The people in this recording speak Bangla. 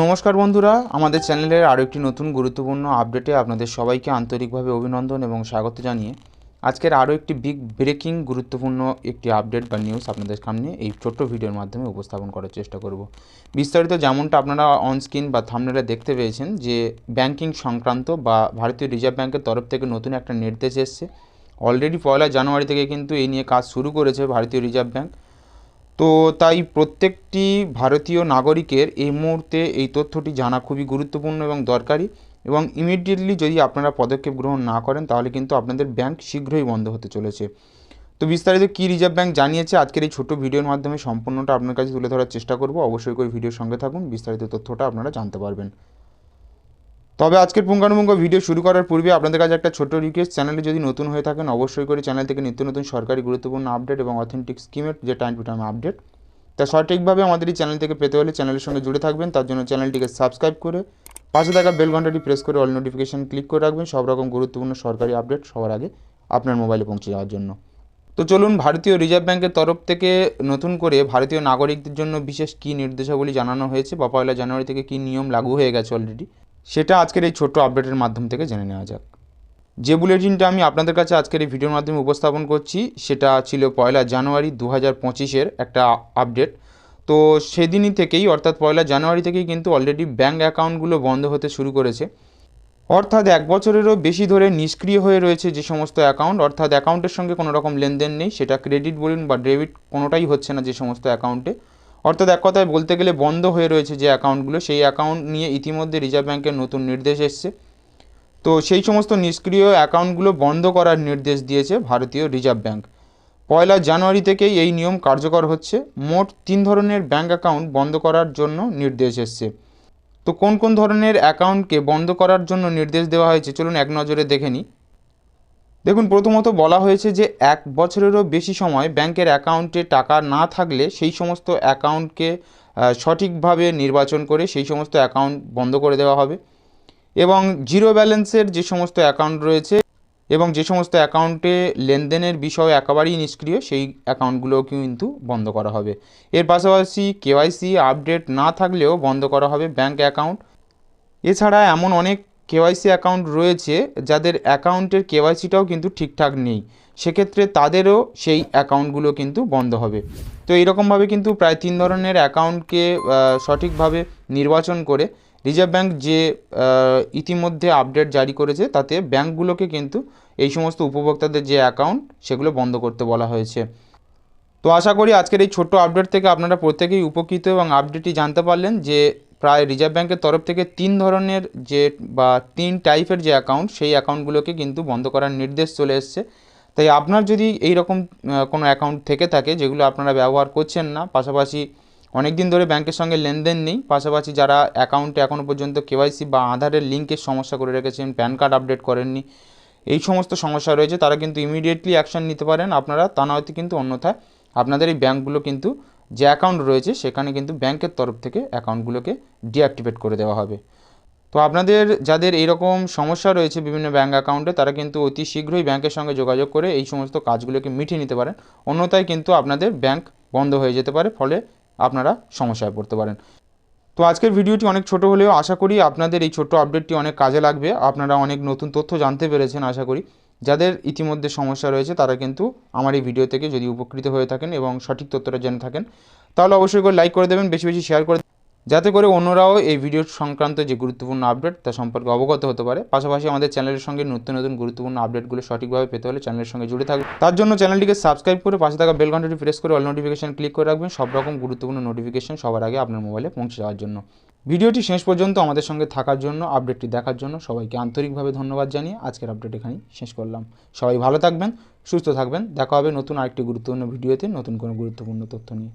নমস্কার বন্ধুরা, আমাদের চ্যানেলের আরও একটি নতুন গুরুত্বপূর্ণ আপডেটে আপনাদের সবাইকে আন্তরিকভাবে অভিনন্দন এবং স্বাগত জানিয়ে আজকের আরও একটি বিগ ব্রেকিং গুরুত্বপূর্ণ একটি আপডেট বা নিউজ আপনাদের সামনে এই ছোট্ট ভিডিওর মাধ্যমে উপস্থাপন করার চেষ্টা করব। বিস্তারিত যেমনটা আপনারা অন স্ক্রিন বা থামনেলে দেখতে পেয়েছেন যে ব্যাংকিং সংক্রান্ত বা ভারতীয় রিজার্ভ ব্যাংকের তরফ থেকে নতুন একটা নির্দেশ এসছে। অলরেডি পয়লা জানুয়ারি থেকে কিন্তু এই নিয়ে কাজ শুরু করেছে ভারতীয় রিজার্ভ ব্যাংক তো তাই প্রত্যেকটি ভারতীয় নাগরিকের এই মুহূর্তে এই তথ্যটি জানা খুবই গুরুত্বপূর্ণ এবং দরকারি এবং ইমিডিয়েটলি যদি আপনারা পদক্ষেপ গ্রহণ না করেন, তাহলে কিন্তু আপনাদের ব্যাংক শীঘ্রই বন্ধ হতে চলেছে। তো বিস্তারিত কী রিজার্ভ ব্যাংক জানিয়েছে, আজকের এই ছোট ভিডিওর মাধ্যমে সম্পূর্ণটা আপনার কাছে তুলে ধরার চেষ্টা করব। অবশ্যই করে ভিডিওর সঙ্গে থাকুন, বিস্তারিত তথ্যটা আপনারা জানতে পারবেন। তবে আজকের পুঙ্খানুপুঙ্খ ভিডিও শুরু করার পূর্বে আপনাদের কাছে একটা ছোট্ট রিকোয়েস্ট চ্যানেলে যদি নতুন হয়ে থাকেন, অবশ্যই করে চ্যানেল থেকে নিত্য নতুন সরকারি গুরুত্বপূর্ণ আপডেট এবং অথেন্টিক স্কিমের যে টাইম টু টাইম আপডেট তা সঠিকভাবে আমাদের এই চ্যানেল থেকে পেতে হলে চ্যানেলের সঙ্গে জুড়ে থাকবেন, তার জন্য চ্যানেলটিকে সাবস্ক্রাইব করে পাশে থাকা বেল ঘন্টাটি প্রেস করে অল নোটিফিকেশান ক্লিক করে রাখবেন, সব রকম গুরুত্বপূর্ণ সরকারি আপডেট সবার আগে আপনার মোবাইলে পৌঁছে যাওয়ার জন্য। তো চলুন ভারতীয় রিজার্ভ ব্যাংকের তরফ থেকে নতুন করে ভারতীয় নাগরিকদের জন্য বিশেষ কী নির্দেশাবলী জানানো হয়েছে বা পয়লা জানুয়ারি থেকে কী নিয়ম লাগু হয়ে গেছে অলরেডি সেটা আজকের এই ছোট্ট আপডেটের মাধ্যম থেকে জেনে নেওয়া যাক। যে বুলেটিনটা আমি আপনাদের কাছে আজকের এই ভিডিওর মাধ্যমে উপস্থাপন করছি, সেটা ছিল পয়লা জানুয়ারি দু হাজার পঁচিশের একটা আপডেট তো সেদিনই থেকেই, অর্থাৎ পয়লা জানুয়ারি থেকেই কিন্তু অলরেডি ব্যাঙ্ক অ্যাকাউন্টগুলো বন্ধ হতে শুরু করেছে। অর্থাৎ এক বছরেরও বেশি ধরে নিষ্ক্রিয় হয়ে রয়েছে যে সমস্ত অ্যাকাউন্ট অর্থাৎ অ্যাকাউন্টের সঙ্গে কোনো রকম লেনদেন নেই, সেটা ক্রেডিট বলুন বা ডেবিট কোনোটাই হচ্ছে না যে সমস্ত অ্যাকাউন্টে অর্থাৎ এক কথায় বলতে গেলে বন্ধ হয়ে রয়েছে যে অ্যাকাউন্টগুলো, সেই অ্যাকাউন্ট নিয়ে ইতিমধ্যে রিজার্ভ ব্যাংকের নতুন নির্দেশ এসছে। তো সেই সমস্ত নিষ্ক্রিয় অ্যাকাউন্টগুলো বন্ধ করার নির্দেশ দিয়েছে ভারতীয় রিজার্ভ ব্যাংক। পয়লা জানুয়ারি থেকেই এই নিয়ম কার্যকর হচ্ছে। মোট তিন ধরনের ব্যাঙ্ক অ্যাকাউন্ট বন্ধ করার জন্য নির্দেশ এসছে। তো কোন কোন ধরনের অ্যাকাউন্টকে বন্ধ করার জন্য নির্দেশ দেওয়া হয়েছে? চলুন এক নজরে দেখে নিই। দেখুন, প্রথমত বলা হয়েছে যে এক বছরেরও বেশি সময় ব্যাংকের অ্যাকাউন্টে টাকা না থাকলে সেই সমস্ত অ্যাকাউন্টকে সঠিকভাবে নির্বাচন করে সেই সমস্ত অ্যাকাউন্ট বন্ধ করে দেওয়া হবে এবং জিরো ব্যালেন্সের যে সমস্ত অ্যাকাউন্ট রয়েছে এবং যে সমস্ত অ্যাকাউন্টে লেনদেনের বিষয় একেবারেই নিষ্ক্রিয়, সেই অ্যাকাউন্টগুলোও কিন্তু বন্ধ করা হবে। এর পাশাপাশি কেওয়াইসি আপডেট না থাকলেও বন্ধ করা হবে ব্যাংক অ্যাকাউন্ট। এছাড়া এমন অনেক কেওয়াইসি অ্যাকাউন্ট রয়েছে, যাদের অ্যাকাউন্টের কেওয়াইসিটাও কিন্তু ঠিকঠাক নেই। সেক্ষেত্রে তাদেরও সেই অ্যাকাউন্টগুলো কিন্তু বন্ধ হবে। তো এইরকমভাবে কিন্তু প্রায় তিন ধরনের অ্যাকাউন্টকে সঠিকভাবে নির্বাচন করে রিজার্ভ ব্যাংক যে ইতিমধ্যে আপডেট জারি করেছে, তাতে ব্যাংকগুলোকে কিন্তু এই সমস্ত উপভোক্তাদের যে অ্যাকাউন্ট, সেগুলো বন্ধ করতে বলা হয়েছে। তো আশা করি আজকের এই ছোট্ট আপডেট থেকে আপনারা প্রত্যেকেই উপকৃত এবং আপডেটটি জানতে পারলেন যে প্রায় রিজার্ভ ব্যাংকের তরফ থেকে তিন ধরনের যে বা তিন টাইপের যে অ্যাকাউন্ট সেই অ্যাকাউন্টগুলোকে কিন্তু বন্ধ করার নির্দেশ চলে এসছে। তাই আপনার যদি এই রকম কোনো অ্যাকাউন্ট থেকে থাকে, যেগুলো আপনারা ব্যবহার করছেন না, পাশাপাশি অনেক দিন ধরে ব্যাংকের সঙ্গে লেনদেন নেই, পাশাপাশি যারা অ্যাকাউন্টে এখনও পর্যন্ত কেওয়াইসি বা আধারের লিঙ্কের সমস্যা করে রেখেছেন প্যান কার্ড আপডেট করেননি, এই সমস্ত সমস্যা রয়েছে, তারা কিন্তু ইমিডিয়েটলি অ্যাকশন নিতে পারেন আপনারা, তা নয়তো কিন্তু অন্যথায় আপনাদের এই ব্যাঙ্কগুলো কিন্তু যে অ্যাকাউন্ট রয়েছে সেখানে কিন্তু ব্যাংকের তরফ থেকে অ্যাকাউন্টগুলোকে ডিঅ্যাক্টিভেট করে দেওয়া হবে। তো আপনাদের যাদের এইরকম সমস্যা রয়েছে বিভিন্ন ব্যাঙ্ক অ্যাকাউন্টে তারা কিন্তু অতি শীঘ্রই ব্যাংকের সঙ্গে যোগাযোগ করে এই সমস্ত কাজগুলোকে মিটিয়ে নিতে পারেন। অন্যথায় কিন্তু আপনাদের ব্যাংক বন্ধ হয়ে যেতে পারে, ফলে আপনারা সমস্যায় পড়তে পারেন। তো আজকের ভিডিওটি অনেক ছোট হলেও আশা করি আপনাদের এই ছোট্ট আপডেটটি অনেক কাজে লাগবে। আপনারা অনেক নতুন তথ্য জানতে পেরেছেন, আশা করি। যাদের ইতিমধ্যে সমস্যা রয়েছে, তারা কিন্তু আমার এই ভিডিও থেকে যদি উপকৃত হয়ে থাকেন এবং সঠিক তথ্যটা জেনে থাকেন, তাহলে অবশ্যই করে লাইক করে দেবেন, বেশি বেশি শেয়ার করে যাতে করে অন্যরাও এই ভিডিও সংক্রান্ত যে গুরুত্বপূর্ণ আপডেট তা সম্পর্কে অবগত হতে পারে। পাশাপাশি আমাদের চ্যানেলের সঙ্গে নতুন নতুন গুরুত্বপূর্ণ আপডেটগুলো সঠিকভাবে পেতে হলে চ্যানেলের সঙ্গে জুড়ে থাকবে তার জন্য চ্যানেলটিকে সাবস্ক্রাইব করে পাশে থাকা বেল ঘন্টাটি প্রেস করে অল নোটিফিকেশন ক্লিক করে রাখবেন। সব রকম গুরুত্বপূর্ণ নোটিফিকেশন সবার আগে আপনার মোবাইলে পৌঁছে যাওয়ার জন্য। ভিডিওটি শেষ পর্যন্ত আমাদের সঙ্গে থাকার জন্য আপডেটটি দেখার জন্য সবাইকে আন্তরিকভাবে ধন্যবাদ জানিয়ে আজকের আপডেট এখানেই শেষ করলাম। সবাই ভালো থাকবেন, সুস্থ থাকবেন। দেখা হবে নতুন আরেকটি গুরুত্বপূর্ণ ভিডিওতে নতুন কোনো গুরুত্বপূর্ণ তথ্য নিয়ে।